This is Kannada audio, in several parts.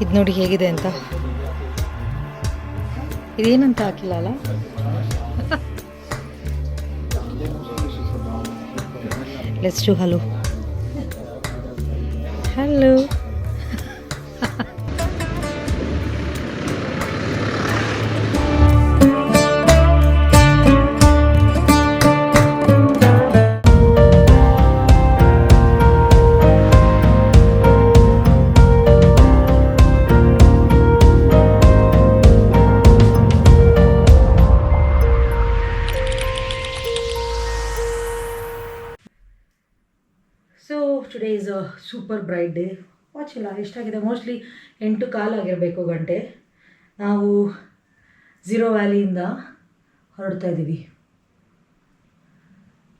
ಇದು ನೋಡಿ ಹೇಗಿದೆ ಅಂತ. ಇದೇನಂತ ಹಾಕಿಲ್ಲ ಅಲ್ಲ? Let's to hello hello super bright day watch ಇಲ್ಲ ಎಷ್ಟಾಗಿದೆ ಮೋಸ್ಟ್ಲಿ ಎಂಟು ಕಾಲಾಗಿರಬೇಕು ಗಂಟೆ. ನಾವು ಝೀರೋ ವ್ಯಾಲಿಯಿಂದ ಹೊರಡ್ತಾ ಇದ್ದೀವಿ.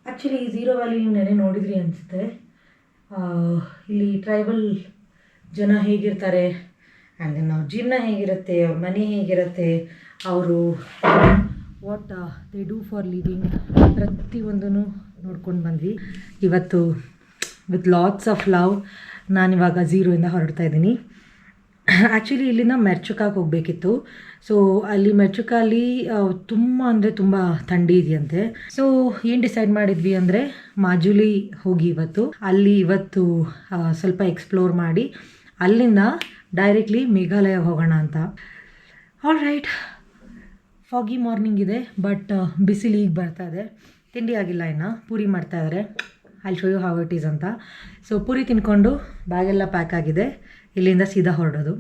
ಆ್ಯಕ್ಚುಲಿ ಝೀರೋ ವ್ಯಾಲಿ ನೀವು ನೆನೆ ನೋಡಿದ್ರಿ ಅನಿಸುತ್ತೆ. ಇಲ್ಲಿ ಟ್ರೈಬಲ್ ಜನ ಹೇಗಿರ್ತಾರೆ? ಆ್ಯಂಡ್ ದೆನ್ ಅವ್ರ ಜೀವನ ಹೇಗಿರುತ್ತೆ, ಅವ್ರ ಮನೆ ಹೇಗಿರುತ್ತೆ, ಅವರು what they do for living ಪ್ರತಿಯೊಂದೂ ನೋಡ್ಕೊಂಡು ಬಂದ್ವಿ. ಇವತ್ತು ವಿತ್ ಲಾಟ್ಸ್ ಆಫ್ ಲವ್ ನಾನಿವಾಗ ಝೀರೋಯಿಂದ ಹೊರಡ್ತಾ ಇದ್ದೀನಿ. ಆ್ಯಕ್ಚುಲಿ ಇಲ್ಲಿಂದ ಮೆರ್ಚುಕಾಗೆ ಹೋಗಬೇಕಿತ್ತು. ಸೊ ಅಲ್ಲಿ ಮೆರ್ಚುಕಾಲಿ ತುಂಬ ಅಂದರೆ ತುಂಬ ಥಂಡಿ ಇದೆಯಂತೆ. ಸೊ ಏನು ಡಿಸೈಡ್ ಮಾಡಿದ್ವಿ ಅಂದರೆ ಮಾಜುಲಿ ಹೋಗಿ ಇವತ್ತು. ಅಲ್ಲಿ ಇವತ್ತು ಸ್ವಲ್ಪ ಎಕ್ಸ್ಪ್ಲೋರ್ ಮಾಡಿ ಅಲ್ಲಿಂದ ಡೈರೆಕ್ಟ್ಲಿ ಮೇಘಾಲಯ ಹೋಗೋಣ ಅಂತ. ಆಲ್ ರೈಟ್ ಫಾಗಿ ಮಾರ್ನಿಂಗ್ ಇದೆ ಬಟ್ ಬಿಸಿಲು ಈಗ ಬರ್ತಾ ಇದೆ. ತಿಂಡಿ ಆಗಿಲ್ಲ ಇನ್ನು, ಪೂರಿ ಮಾಡ್ತಾ ಇದ್ದಾರೆ ಅಲ್ಲಿ show you how it is ಅಂತ. ಸೊ ಪೂರಿ ತಿನ್ಕೊಂಡು ಬ್ಯಾಗೆಲ್ಲ ಪ್ಯಾಕ್ ಆಗಿದೆ. ಇಲ್ಲಿಂದ ಸೀದಾ ಹೊರಡೋದು.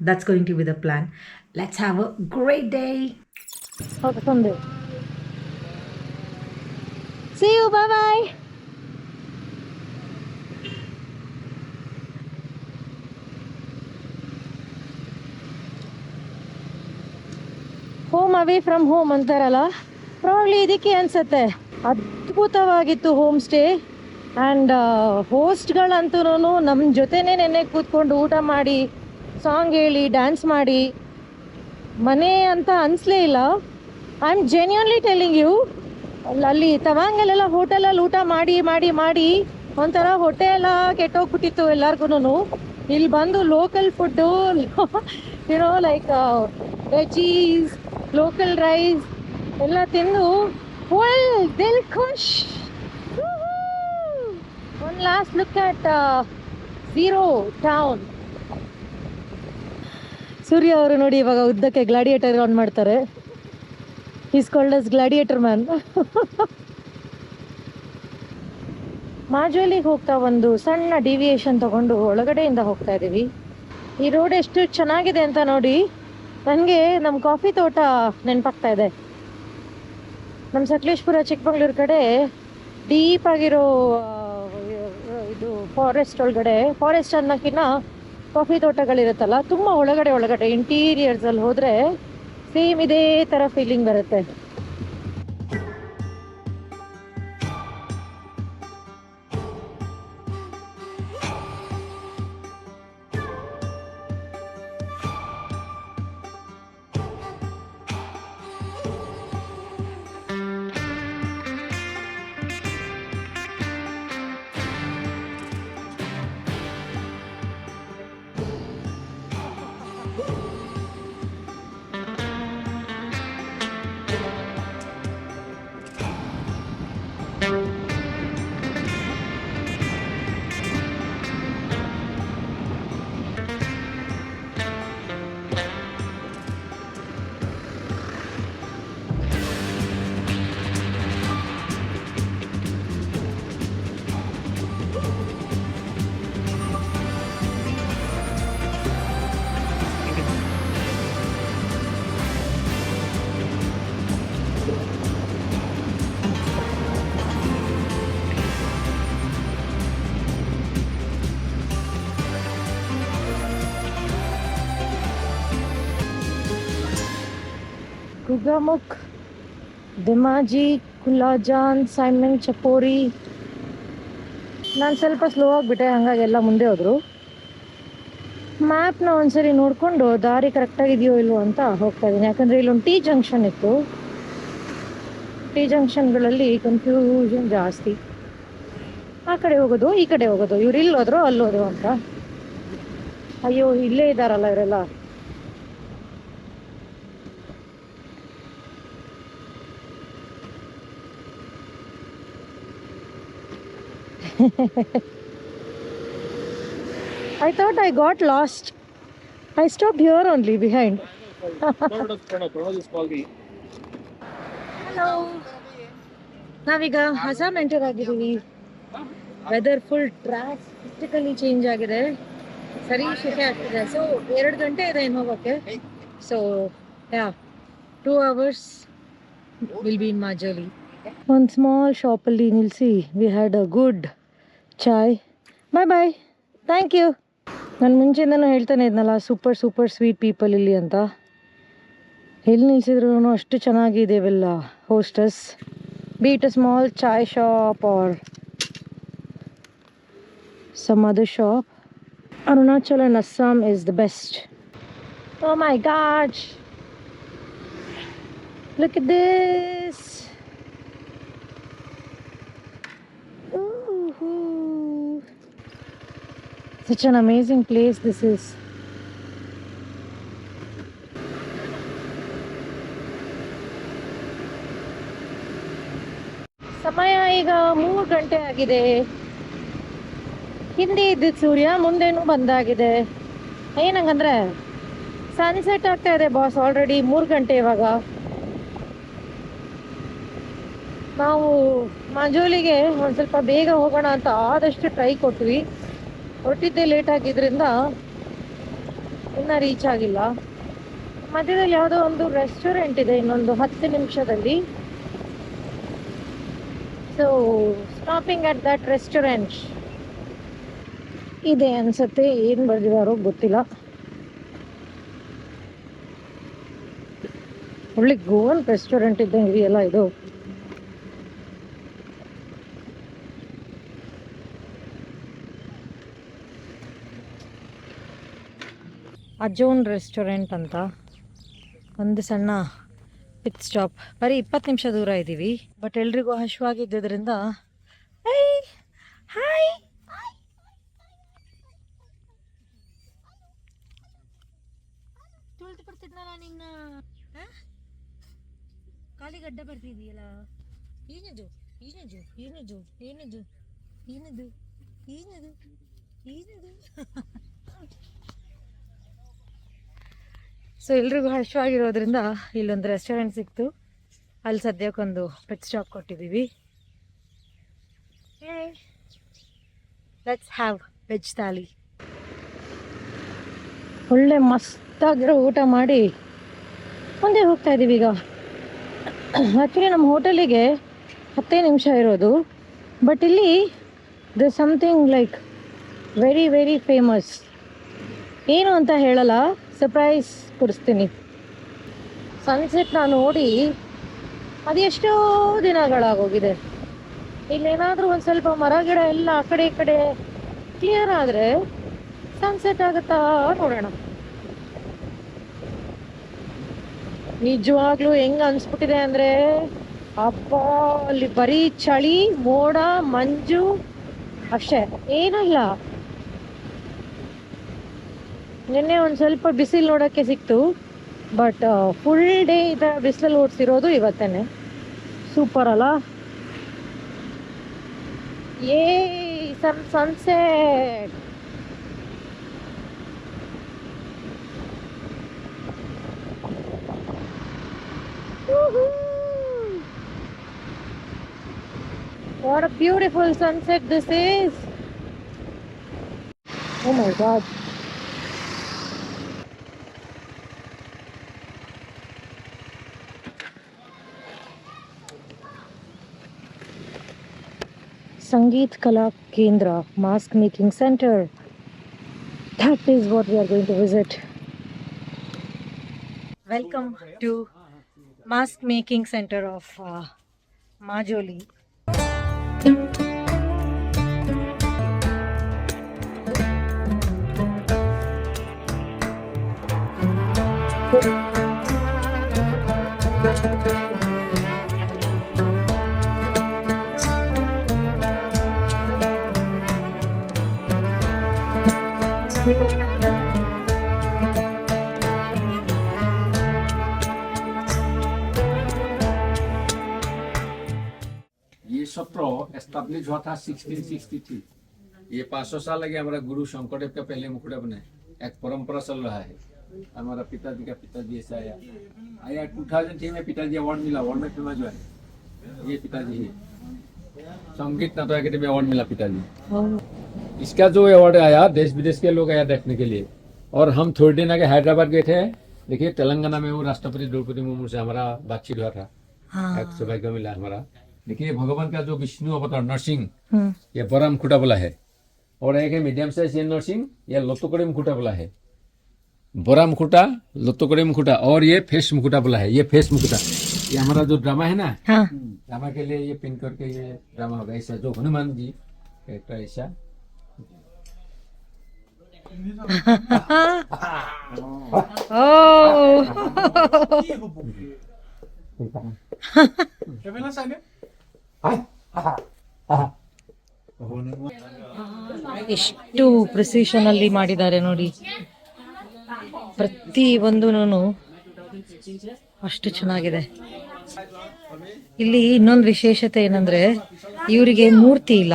That's going to be the plan let's have a great day see you bye bye home away from home ಅಂತಾರಲ್ಲ? ಪ್ರಾಬ್ಲಿ ಇದಕ್ಕೆ ಅನ್ಸತ್ತೆ. ಅದ್ಭುತವಾಗಿತ್ತು ಹೋಮ್ ಸ್ಟೇ ಆ್ಯಂಡ್ ಹೋಸ್ಟ್ಗಳಂತೂ ನಮ್ಮ ಜೊತೆನೇ ನೆನ್ನೆ ಕೂತ್ಕೊಂಡು ಊಟ ಮಾಡಿ ಸಾಂಗ್ ಹೇಳಿ ಡ್ಯಾನ್ಸ್ ಮಾಡಿ. ಮನೆ ಅಂತ ಅನಿಸ್ಲೇ ಇಲ್ಲ. I am genuinely telling you ಅಲ್ಲಿ ತವಾಂಗಲ್ಲೆಲ್ಲ ಹೋಟೆಲಲ್ಲಿ ಊಟ ಮಾಡಿ ಮಾಡಿ ಮಾಡಿ ಒಂಥರ ಹೊಟ್ಟೆ ಎಲ್ಲ ಕೆಟ್ಟೋಗ್ಬಿಟ್ಟಿತ್ತು ಎಲ್ಲಾರ್ಗು ಇಲ್ಲಿ ಬಂದು local food you know like veggies local rice ಎಲ್ಲ ತಿಂದು ಫುಲ್ ದಿಲ್ ಖುಷ್. One last look at Ziro town Surya ಅವರು ನೋಡಿ ಇವಾಗ ಉದ್ದಕ್ಕೆ ಗ್ಲಾಡಿಯೇಟರ್ ಆನ್ ಮಾಡ್ತಾರೆ. Is called as gladiator man ಮಾಜುಲಿಗೆ ಹೋಗ್ತಾ ಒಂದು ಸಣ್ಣ ಡಿವಿಯೇಷನ್ ತಗೊಂಡು ಒಳಗಡೆಯಿಂದ ಹೋಗ್ತಾ ಇದ್ದೀವಿ. ಈ ರೋಡ್ ಎಷ್ಟು ಚೆನ್ನಾಗಿದೆ ಅಂತ ನೋಡಿ ನನಗೆ ನಮ್ಮ ಕಾಫಿ ತೋಟ ನೆನಪಾಗ್ತಾ ಇದೆ. ನಮ್ಮ ಸಕಲೇಶ್ಪುರ ಚಿಕ್ಕಮಂಗ್ಳೂರು ಕಡೆ ಡೀಪ್ ಆಗಿರೋ ಫಾರೆಸ್ಟ್ ಒಳಗಡೆ ಫಾರೆಸ್ಟ್ ಅನ್ನೋಕ್ಕಿಂತ ಕಾಫಿ ತೋಟಗಳಿರುತ್ತಲ್ಲ, ತುಂಬ ಒಳಗಡೆ ಒಳಗಡೆ ಇಂಟೀರಿಯರ್ಸಲ್ಲಿ ಹೋದ್ರೆ ಸೇಮ್ ಇದೇ ತರ ಫೀಲಿಂಗ್ ಬರುತ್ತೆ. Woo! ಕುಗಮುಖ್ ದಿಮಾಜಿ ಕುಲಾಜಾನ್ ಸೈಮನ್ ಚಪೋರಿ ನಾನು ಸ್ವಲ್ಪ ಸ್ಲೋ ಆಗಿಬಿಟ್ಟೆ ಹಾಗಾಗಿ ಎಲ್ಲ ಮುಂದೆ ಹೋದರು. ಮ್ಯಾಪ್ನ ಒಂದ್ಸರಿ ನೋಡಿಕೊಂಡು ದಾರಿ ಕರೆಕ್ಟಾಗಿದೆಯೋ ಇಲ್ವೋ ಅಂತ ಹೋಗ್ತಾ ಇದ್ದೀನಿ ಯಾಕಂದರೆ ಇಲ್ಲೊಂದು ಟಿ ಜಂಕ್ಷನ್ ಇತ್ತು. ಟಿ ಜಂಕ್ಷನ್ಗಳಲ್ಲಿ ಕನ್ಫ್ಯೂಷನ್ ಜಾಸ್ತಿ. ಆ ಕಡೆ ಹೋಗೋದು, ಈ ಕಡೆ ಹೋಗೋದು. ಇವ್ರು ಇಲ್ಲಿ ಹೋದ್ರು, ಅಲ್ಲಿ ಹೋದ್ರು ಅಂತ. ಅಯ್ಯೋ, ಇಲ್ಲೇ ಇದ್ದಾರಲ್ಲ ಇವರೆಲ್ಲ. I thought I got lost. I stopped here only behind. Hello ನಾವೀಗ ಅಸ್ಸಾಂ ಎಂಟರ್ ಆಗಿದ್ದೀವಿ. ವೆದರ್ ಫುಲ್ ಡ್ರಾಸ್ಟಿಕಲಿ ಚೇಂಜ್ ಆಗಿದೆ. ಸರಿ ಶೆಕೆ ಆಗ್ತಿದೆ. ಸೊ ಎರಡು ಗಂಟೆ ಇದೆ ಇನ್ನು ಹೋಗೋಕ್ಕೆ so ya two hours will be in Majuli ಒಂದು ಸ್ಮಾಲ್ ಶಾಪಲ್ಲಿ ನಿಲ್ಲಿಸಿ we had a good chai. Bye bye thank you ನಾನು ಮುಂಚೆಯಿಂದನೂ ಹೇಳ್ತಾನೆ ಇದ್ನಲ್ಲ ಸೂಪರ್ ಸೂಪರ್ ಸ್ವೀಟ್ ಪೀಪಲ್ ಇಲ್ಲಿ ಅಂತ. ಎಲ್ಲಿ ನಿಲ್ಸಿದ್ರು ಅಷ್ಟು ಚೆನ್ನಾಗಿದ್ದೇವೆಲ್ಲ hosts beat a small chai shop or some other shop Arunachal and Assam is the best oh my god look this Such an amazing place this is. ಸಮಯ ಈಗ ಮೂರು ಗಂಟೆ ಆಗಿದೆ. ಹಿಂದೆ ಇದ್ದಿದ್ದು ಸೂರ್ಯ ಮುಂದೆನೂ ಬಂದಾಗಿದೆ. ಏನಂಗಂದ್ರೆ ಸನ್ಸೆಟ್ ಆಗ್ತಾ ಇದೆ ಬಾಸ್ ಆಲ್ರೆಡಿ ಮೂರು ಗಂಟೆ ಇವಾಗ. ನಾವು ಮಂಜೂಲಿಗೆ ಒಂದು ಸ್ವಲ್ಪ ಬೇಗ ಹೋಗೋಣ ಅಂತ ಆದಷ್ಟು ಟ್ರೈ ಕೊಟ್ವಿ. ಹೊರಟಿದ್ದೆ ಲೇಟ್ ಆಗಿದ್ರಿಂದ ಇನ್ನ ರೀಚ್ ಆಗಿಲ್ಲ. ಮಧ್ಯದಲ್ಲಿ ಯಾವುದೋ ಒಂದು ರೆಸ್ಟೋರೆಂಟ್ ಇದೆ ಇನ್ನೊಂದು ಹತ್ತು ನಿಮಿಷದಲ್ಲಿ. So stopping at that restaurant ಇದೆ ಅನ್ಸುತ್ತೆ, ಏನು ಬರ್ದಿದಾರೋ ಗೊತ್ತಿಲ್ಲ. ಒಳ್ಳೆ ಗೋವನ್ ರೆಸ್ಟೋರೆಂಟ್ ಇದ್ದಂಗೆ ಇದೆಯಲ್ಲ ಇದು. ಅಜೋನ್ ರೆಸ್ಟೋರೆಂಟ್ ಅಂತ. ಒಂದು ಸಣ್ಣ ಪಿತ್ ಸ್ಟಾಪ್ ಬರೀ ಇಪ್ಪತ್ತು ನಿಮಿಷ ದೂರ ಇದ್ದೀವಿ ಬಟ್ ಎಲ್ರಿಗೂ ಹಶ್ವಾಗಿದ್ದರಿಂದ ಹಾಯ್ ಬರ್ತಿದ್ನಲ್ಲ ನಿನ್ನ? ಕಾಲಿಗಡ್ಡ ಬರ್ತಿದೀಯಲ್ಲ ಏನಿದು? ಏನಿದು? ಏನಿದು? ಏನಿದು? ಏನಿದು? ಏನಿದು? ಏನಿದು? ಸೊ ಎಲ್ರಿಗೂ ಹಶ್ವಾಗಿರೋದ್ರಿಂದ ಇಲ್ಲೊಂದು ರೆಸ್ಟೋರೆಂಟ್ ಸಿಕ್ತು. ಅಲ್ಲಿ ಸದ್ಯಕ್ಕೊಂದು ಪೆಟ್ ಸ್ಟಾಪ್ ಕೊಟ್ಟಿದ್ದೀವಿ. ಲೆಟ್ಸ್ ಹ್ಯಾವ್ ವೆಜ್ ಥಾಲಿ ಒಳ್ಳೆ ಮಸ್ತಾಗಿರೋ ಊಟ ಮಾಡಿ ಮುಂದೆ ಹೋಗ್ತಾ ಇದ್ದೀವಿ ಈಗ. ಆ್ಯಕ್ಚುಲಿ ನಮ್ಮ ಹೋಟೆಲಿಗೆ ಹತ್ತೇ ನಿಮಿಷ ಇರೋದು. ಬಟ್ ಇಲ್ಲಿ the something like very very famous ಏನು ಅಂತ ಹೇಳಲ್ಲ. ಸರ್ಪ್ರೈಸ್ ಕೊಡಿಸ್ತೀನಿ. ಸನ್ಸೆಟ್ನ ನೋಡಿ ಅದೆಷ್ಟೋ ದಿನಗಳಾಗೋಗಿದೆ. ಇಲ್ಲೇನಾದರೂ ಒಂದು ಸ್ವಲ್ಪ ಮರ, ಗಿಡ ಎಲ್ಲ ಆ ಕಡೆ ಈ ಕಡೆ ಕ್ಲಿಯರ್ ಆದರೆ ಸನ್ಸೆಟ್ ಆಗುತ್ತಾ ನೋಡೋಣ. ನಿಜವಾಗ್ಲೂ ಹೆಂಗ್ ಅನ್ಸ್ಬಿಟ್ಟಿದೆ ಅಂದ್ರೆ ಅಪ್ಪ ಅಲ್ಲಿ ಬರೀ ಚಳಿ, ಮೋಡ, ಮಂಜು, ಅಷ್ಟೇ, ಏನೂ ಇಲ್ಲ. ನಿನ್ನೆ ಒಂದು ಸ್ವಲ್ಪ ಬಿಸಿಲು ನೋಡೋಕ್ಕೆ ಸಿಕ್ತು ಬಟ್ ಫುಲ್ ಡೇ ಈ ಥರ ಬಿಸಿಲಲ್ಲಿ ಓಡಿಸಿರೋದು ಇವತ್ತೇನೆ ಸೂಪರ್ ಅಲ್ಲ ಏ, sun sunset What a beautiful sunset this is! Oh my god. Sangeet Kala Kendra Mask Making Center. That is what we are going to visit. Welcome to Mask Making Center of uh, Majoli. Establish हुआ था 1663 ये 500 साल लगे हमारा गुरु शंकरदेव का पहले मुकुटा बना। एक परंपरा चल रहा है। हमारा पिताजी का पिताजी ऐसा आया। आया 2003 में पिताजी अवार्ड मिला। वर्ल्ड में फ़ेमस जो है ये पिताजी है। संगीत नाटक अकेडमी अवार्ड मिला पिताजी। इसका जो अवार्ड आया देश विदेश के लोग आया देखने के लिए। और हम थोड़े दिन आगे हैदराबाद गए थे। देखिए तेलंगाना में वो राष्ट्रपति द्रौपदी मुर्मू से हमारा बातचीत हुआ था। हाँ। सौभाग्य मिला हमारा। देखिए भगवान का जो विष्णु अवतार नरसिंह हम्म। ये बड़ा मुकुटा बोला है। और एक है मीडियम साइज़ ये नरसिंह ये लतुकड़ी मुकुटा बोला है। बड़ा मुकुटा लतुकड़ी मुकुटा और ये फेस मुकुटा बोला है ये फेस मुकुटा। ये हमारा जो ड्रामा है ना हाँ। ड्रामा के लिए ये पिन करके ये ड्रामा होगा ऐसा जो हनुमान जी कैरेक्टर ऐसा। ಓ ಎಷ್ಟು ಪ್ರಿಸಿಷನ್ ಅಲ್ಲಿ ಮಾಡಿದ್ದಾರೆ ನೋಡಿ. ಪ್ರತಿ ಒಂದೂನು ಅಷ್ಟು ಚೆನ್ನಾಗಿದೆ. ಇಲ್ಲಿ ಇನ್ನೊಂದು ವಿಶೇಷತೆ ಏನಂದ್ರೆ, ಇವರಿಗೆ ಮೂರ್ತಿ ಇಲ್ಲ.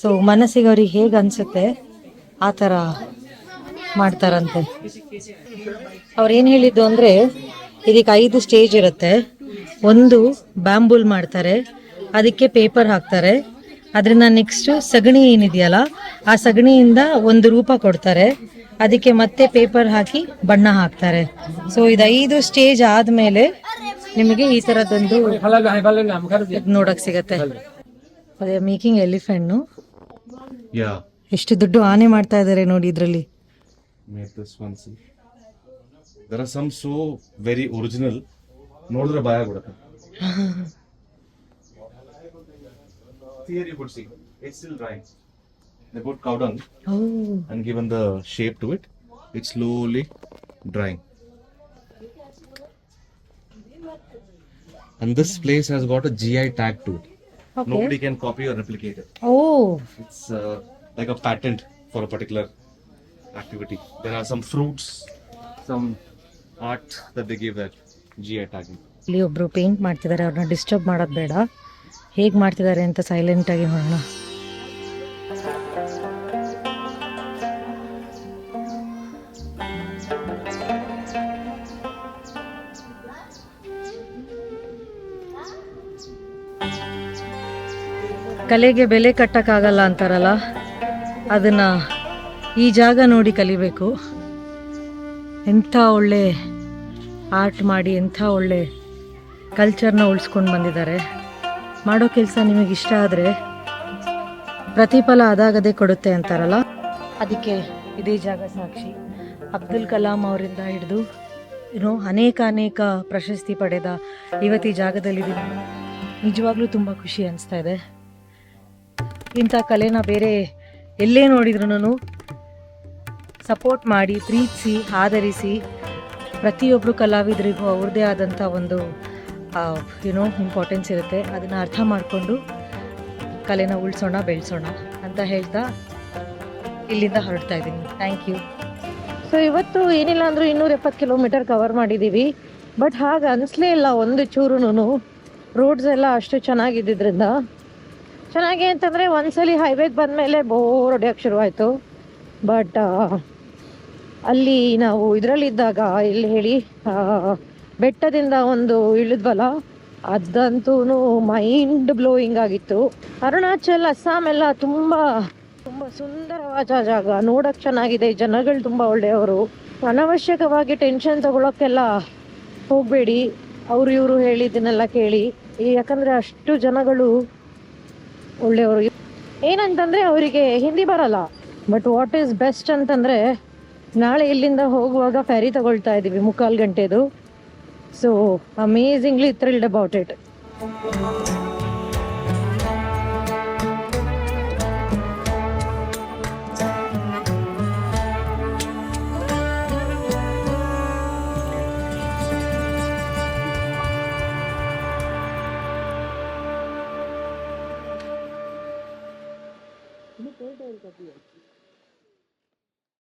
ಸೊ ಮನಸ್ಸಿಗೆ ಅವ್ರಿಗೆ ಹೇಗೆ ಅನ್ಸುತ್ತೆ, ಆ ಮಾಡ್ತಾರಂತೆ. ಅವ್ರು ಏನು ಹೇಳಿದ್ದು ಅಂದ್ರೆ, ಇದಕ್ಕೆ ಐದು ಸ್ಟೇಜ್ ಇರುತ್ತೆ. ಒಂದು ಬ್ಯಾಂಬೂಲ್ ಮಾಡ್ತಾರೆ ಅದಕ್ಕೆ ಪೇಪರ್ ಹಾಕ್ತಾರೆ. ಅದರಿಂದ ನೆಕ್ಸ್ಟ್ ಸಗಣಿ ಏನಿದೆಯಲ್ಲ ಆ ಸಗಣಿಯಿಂದ ಒಂದು ರೂಪ ಕೊಡ್ತಾರೆ. ಅದಕ್ಕೆ ಮತ್ತೆ ಪೇಪರ್ ಹಾಕಿ ಬಣ್ಣ ಹಾಕ್ತಾರೆ. ಸೊ ಇದು ಐದು ಸ್ಟೇಜ್ ಆದ್ಮೇಲೆ ನಿಮಗೆ ಈ ತರದೊಂದು ಇದ್ ನೋಡಕ್ ಸಿಗತ್ತೆ. ಅದೇ ಮೇಕಿಂಗ್ ಎಲಿಫೆಂಟ್ ಎಷ್ಟು ದುಡ್ಡು ಆನೆ ಮಾಡ್ತಾ ಇದಾರೆ ನೋಡಿ ಇದರಲ್ಲಿ. There are some so very original. ನೋಡಿದ್ರೆ ಭಯ ಬಿಡುತ್ತೆ Here you could see it's still drying. They put cow dung O and given the shape to it. It's slowly drying. And this place has got a GI tag to it. Okay. Nobody can copy or replicate it. O It's uh, like a patent for a particular activity. There are some fruits, some art that they give that GI ಆಗಿ. ಇಲ್ಲಿ ಒಬ್ರು ಪೇಂಟ್ ಮಾಡ್ತಿದ್ದಾರೆ ಅವ್ರನ್ನ ಡಿಸ್ಟರ್ಬ್ ಮಾಡೋದು ಬೇಡ. ಹೇಗ್ ಮಾಡ್ತಿದ್ದಾರೆ ಅಂತ ಸೈಲೆಂಟ್ ಆಗಿ ನೋಡೋಣ. ಕಲೆಗೆ ಬೆಲೆ ಕಟ್ಟಕ್ಕಾಗಲ್ಲ ಅಂತಾರಲ್ಲ, ಅದನ್ನ ಈ ಜಾಗ ನೋಡಿ ಕಲಿಬೇಕು. ಎಂಥ ಒಳ್ಳೆ ಆರ್ಟ್ ಮಾಡಿ ಎಂಥ ಒಳ್ಳೆ ಕಲ್ಚರ್ನ ಉಳಿಸ್ಕೊಂಡು ಬಂದಿದ್ದಾರೆ. ಮಾಡೋ ಕೆಲಸ ನಿಮಗೆ ಇಷ್ಟ ಆದರೆ ಪ್ರತಿಫಲ ಅದಾಗದೇ ಕೊಡುತ್ತೆ ಅಂತಾರಲ್ಲ? ಅದಕ್ಕೆ ಇದೇ ಜಾಗ ಸಾಕ್ಷಿ. ಅಬ್ದುಲ್ ಕಲಾಂ ಅವರಿಂದ ಹಿಡಿದು ಏನೋ ಅನೇಕ ಅನೇಕ ಪ್ರಶಸ್ತಿ ಪಡೆದ ಇವತ್ತು ಈ ಜಾಗದಲ್ಲಿದ್ದೀನಿ. ನಿಜವಾಗ್ಲೂ ತುಂಬ ಖುಷಿ ಅನಿಸ್ತಾ ಇದೆ. ಇಂಥ ಕಲೆನ ಬೇರೆ ಎಲ್ಲೇ ನೋಡಿದ್ರು ಸಪೋರ್ಟ್ ಮಾಡಿ, ಪ್ರೀತಿಸಿ ಆದರಿಸಿ ಪ್ರತಿಯೊಬ್ಬರು ಕಲಾವಿದರಿಗೂ ಅವ್ರದ್ದೇ ಆದಂಥ ಒಂದು ಏನೋ ಇಂಪಾರ್ಟೆನ್ಸ್ ಇರುತ್ತೆ. ಅದನ್ನು ಅರ್ಥ ಮಾಡಿಕೊಂಡು ಕಲೆನ ಉಳಿಸೋಣ, ಬೆಳೆಸೋಣ ಅಂತ ಹೇಳ್ತಾ ಇಲ್ಲಿಂದ ಹೊರಡ್ತಾ ಇದ್ದೀನಿ. ಥ್ಯಾಂಕ್ ಯು ಸೊ ಇವತ್ತು ಏನಿಲ್ಲ ಅಂದರೂ ಇನ್ನೂರ ಎಪ್ಪತ್ತು ಕಿಲೋಮೀಟರ್ ಕವರ್ ಮಾಡಿದ್ದೀವಿ. ಬಟ್ ಹಾಗೆ ಅನಿಸ್ಲೇ ಇಲ್ಲ ಒಂದು ಚೂರುನು ರೋಡ್ಸ್ ಎಲ್ಲ ಅಷ್ಟು ಚೆನ್ನಾಗಿದ್ದರಿಂದ ಚೆನ್ನಾಗಿ ಅಂತಂದರೆ ಒಂದ್ಸಲಿ ಹೈವೇಗೆ ಬಂದಮೇಲೆ ಬೋರ್ ಹೊಡ್ಯೋಕ್ಕೆ ಶುರುವಾಯಿತು. ಬಟ್ ಅಲ್ಲಿ ನಾವು ಇದರಲ್ಲಿದ್ದಾಗ ಇಲ್ಲಿ ಹೇಳಿ ಬೆಟ್ಟದಿಂದ ಒಂದು ಇಳಿದ್ವಲ್ಲ ಅದಂತೂ ಮೈಂಡ್ ಬ್ಲೋಯಿಂಗ್ ಆಗಿತ್ತು. ಅರುಣಾಚಲ್, ಅಸ್ಸಾಂ ಎಲ್ಲ ತುಂಬ ತುಂಬ ಸುಂದರವಾದ ಜಾಗ. ನೋಡಕ್ ಚೆನ್ನಾಗಿದೆ, ಜನಗಳು ತುಂಬ ಒಳ್ಳೆಯವರು. ಅನವಶ್ಯಕವಾಗಿ ಟೆನ್ಷನ್ ತಗೊಳಕ್ಕೆಲ್ಲ ಹೋಗಬೇಡಿ. ಅವರು ಇವರು ಹೇಳಿದ್ದನ್ನೆಲ್ಲ ಕೇಳಿ. ಯಾಕಂದ್ರೆ ಅಷ್ಟು ಜನಗಳು ಒಳ್ಳೆಯವರು. ಏನಂತಂದ್ರೆ ಅವರಿಗೆ ಹಿಂದಿ ಬರಲ್ಲ. ಬಟ್ ವಾಟ್ ಈಸ್ ಬೆಸ್ಟ್ ಅಂತಂದ್ರೆ ನಾಳೆ ಇಲ್ಲಿಂದ ಹೋಗುವಾಗ ಫೆರಿ ತಗೊಳ್ತಾ ಇದ್ದೀವಿ ಮುಕ್ಕಾಲು ಗಂಟೆದು. So amazingly thrilled about it